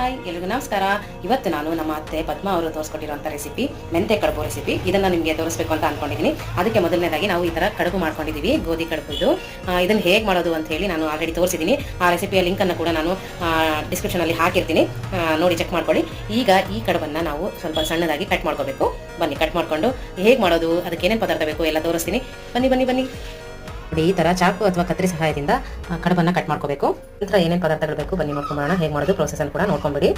Hi, ಎಲ್ರಿಗೂ ನಮಸ್ಕಾರ. ಇವತ್ತು ನಾನು ನಮ್ಮ ಅತ್ತೆ ಪದ್ಮ ಅವರು ತೋರಿಸ್ಕೊಟ್ಟಿರುವಂಥ ರೆಸಿಪಿ ಮೆಂತೆ ಕಡುಬು ರೆಸಿಪಿ ಇದನ್ನ ನಿಮಗೆ ತೋರಿಸ್ಬೇಕು ಅಂತ ಅನ್ಕೊಂಡಿದ್ದೀನಿ ಅದಕ್ಕೆ ಮೊದಲನೇದಾಗಿ ನಾವು ಈ ತರ ಕಡುಬು ಮಾಡ್ಕೊಂಡಿದ್ದೀವಿ ಗೋಧಿ ಕಡುಬು ಇದು. ಇದನ್ನ ಹೇಗೆ ಮಾಡೋದು ಅಂತ ಹೇಳಿ ನಾನು ಆಲ್ರೆಡಿ ತೋರಿಸಿದ್ದೀನಿ ಆ ರೆಸಿಪಿಯ ಲಿಂಕ್ ಅನ್ನು ಕೂಡ ನಾನು ಡಿಸ್ಕ್ರಿಪ್ಷನ್ ಅಲ್ಲಿ ಹಾಕಿರ್ತೀನಿ. ನೋಡಿ ಚೆಕ್ ಮಾಡ್ಕೊಳ್ಳಿ. ಈಗ ಈ ಕಡುಬನ್ನ ನಾವು ಸ್ವಲ್ಪ ಸಣ್ಣದಾಗಿ ಕಟ್ ಮಾಡ್ಕೋಬೇಕು. ಬನ್ನಿ ಕಟ್ ಮಾಡ್ಕೊಂಡು ಹೇಗೆ ಮಾಡೋದು, ಅದಕ್ಕೆ ಏನೇನು ಪದಾರ್ಥ ಬೇಕು ಎಲ್ಲ ತೋರಿಸ್ತೀನಿ. ಬನ್ನಿ ಬನ್ನಿ ಬನ್ನಿ. ನೋಡಿ ಈ ತರ ಚಾಕು ಅಥವಾ ಕತ್ತರಿ ಸಹಾಯದಿಂದ ಕಡಬನ್ನ ಕಟ್ ಮಾಡ್ಕೋಬೇಕು. ನಂತರ ಏನೇನು ಪದಾರ್ಥಗಳು ಬೇಕು, ಬನ್ನಿ ನೋಡ್ಕೊಂಬರೋಣ, ಹೇಗೆ ಮಾಡೋದು ಪ್ರೊಸೆಸ್ ಕೂಡ ನೋಡ್ಕೊಂಬಿಡಿ.